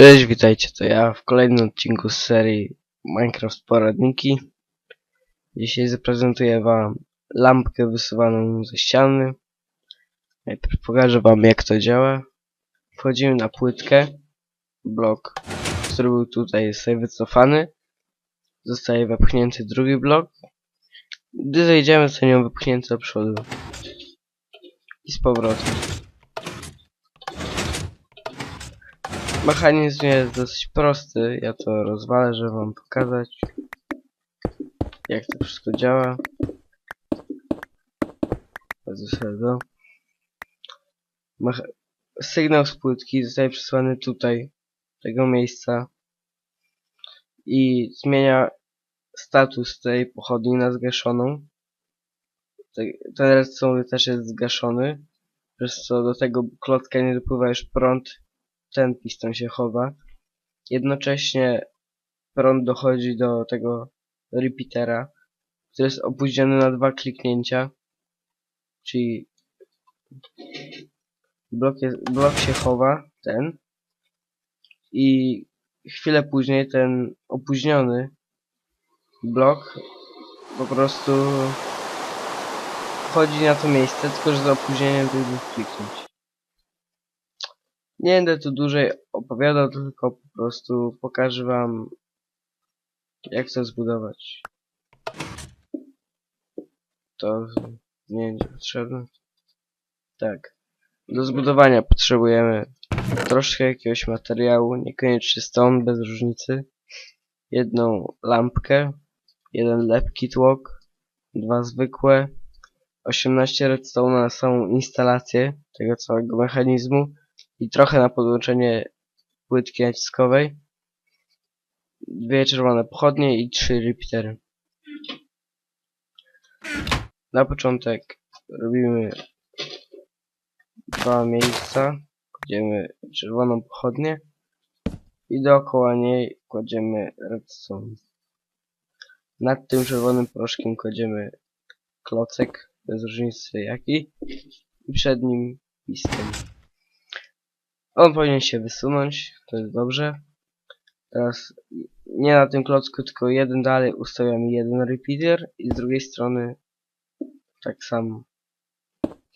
Cześć, witajcie, to ja w kolejnym odcinku z serii Minecraft Poradniki. Dzisiaj zaprezentuję wam lampkę wysuwaną ze ściany. Najpierw pokażę wam jak to działa. Wchodzimy na płytkę. Blok, który był tutaj sobie wycofany. Zostaje wepchnięty drugi blok. Gdy zejdziemy, to nią wypchnięty do przodu. I z powrotem. Mechanizm jest dosyć prosty, ja to rozwalę, żeby wam pokazać jak to wszystko działa. Bardzo sobie Mecha- Sygnał z płytki zostaje przesłany tutaj, tego miejsca i zmienia status tej pochodni na zgaszoną. Te- Ten redstone też jest zgaszony, przez co do tego klocka nie dopływa już prąd ten piston się chowa. Jednocześnie prąd dochodzi do tego repeatera, który jest opóźniony na dwa kliknięcia. Czyli blok, jest, blok się chowa, ten. I chwilę później ten opóźniony blok po prostu wchodzi na to miejsce, tylko że z opóźnieniem tych dwóch kliknięć. Nie będę tu dłużej opowiadał, tylko po prostu pokażę wam jak to zbudować. To nie będzie potrzebne. Tak. Do zbudowania potrzebujemy troszkę jakiegoś materiału, niekoniecznie stone, bez różnicy. Jedną lampkę, jeden lepki tłok, dwa zwykłe, 18 redstone na samą instalację tego całego mechanizmu i trochę na podłączenie płytki naciskowej, dwie czerwone pochodnie i trzy repeatery. Na początek robimy dwa miejsca, kładziemy czerwoną pochodnię i dookoła niej kładziemy redstone. Nad tym czerwonym proszkiem kładziemy klocek, bez różnicy jaki, i przed nim piston. On powinien się wysunąć, to jest dobrze. Teraz nie na tym klocku, tylko jeden dalej ustawiamy jeden repeater i z drugiej strony tak samo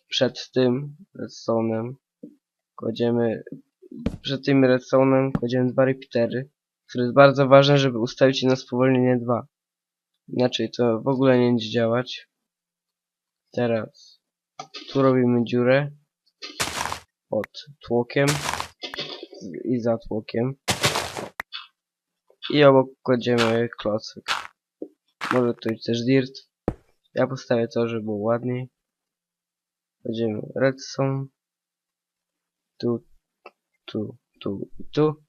przed tym redstone'em kładziemy przed tym redstone'em kładziemy dwa repeatery, które jest bardzo ważne, żeby ustawić je na spowolnienie 2. Inaczej to w ogóle nie będzie działać. Teraz tu robimy dziurę pod tłokiem i za tłokiem. I obok kładziemy klocek. Może to być też dirt. Ja postawię to, żeby było ładniej. Kładziemy redstone. Tu, tu, tu i tu.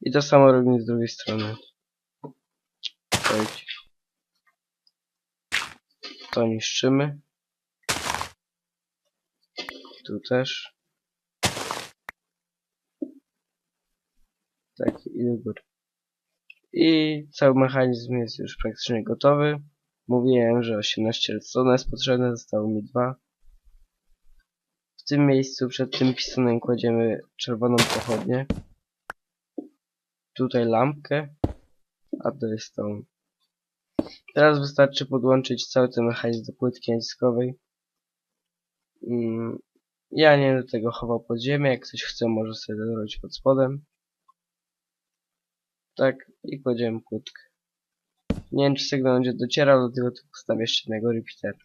I to samo robimy z drugiej strony. Chodź. To niszczymy. Tu też. Tak, i do góry. I cały mechanizm jest już praktycznie gotowy. Mówiłem, że 18 redstone jest potrzebne, zostało mi dwa. W tym miejscu przed tym pistonem kładziemy czerwoną pochodnię. Tutaj lampkę, a to jest tą. Teraz wystarczy podłączyć cały ten mechanizm do płytki naciskowej. Mm, ja nie będę tego chował pod ziemię, jak ktoś chce może sobie to zrobić pod spodem. Tak, i kładziemy płytkę. Nie wiem czy sygnał będzie docierał, dlatego tu postawię jeszcze jednego repeatera.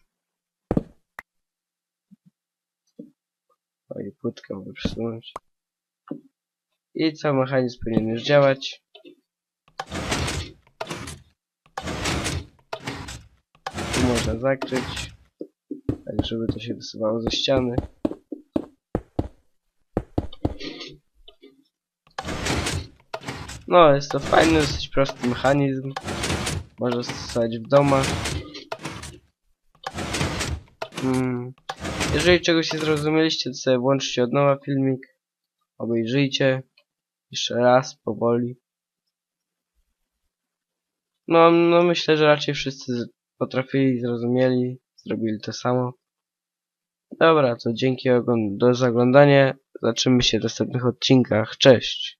O i płytkę mogę przesunąć. I cały mechanizm powinien już działać. Tu można zakryć, tak żeby to się wysuwało ze ściany. No, jest to fajny, dosyć prosty mechanizm. Można stosować w domach. Mm. Jeżeli czegoś nie zrozumieliście, to sobie włączcie od nowa filmik. Obejrzyjcie. Jeszcze raz, powoli. No, no myślę, że raczej wszyscy potrafili, zrozumieli, zrobili to samo. Dobra, to dzięki do zaglądania. Zobaczymy się w następnych odcinkach. Cześć!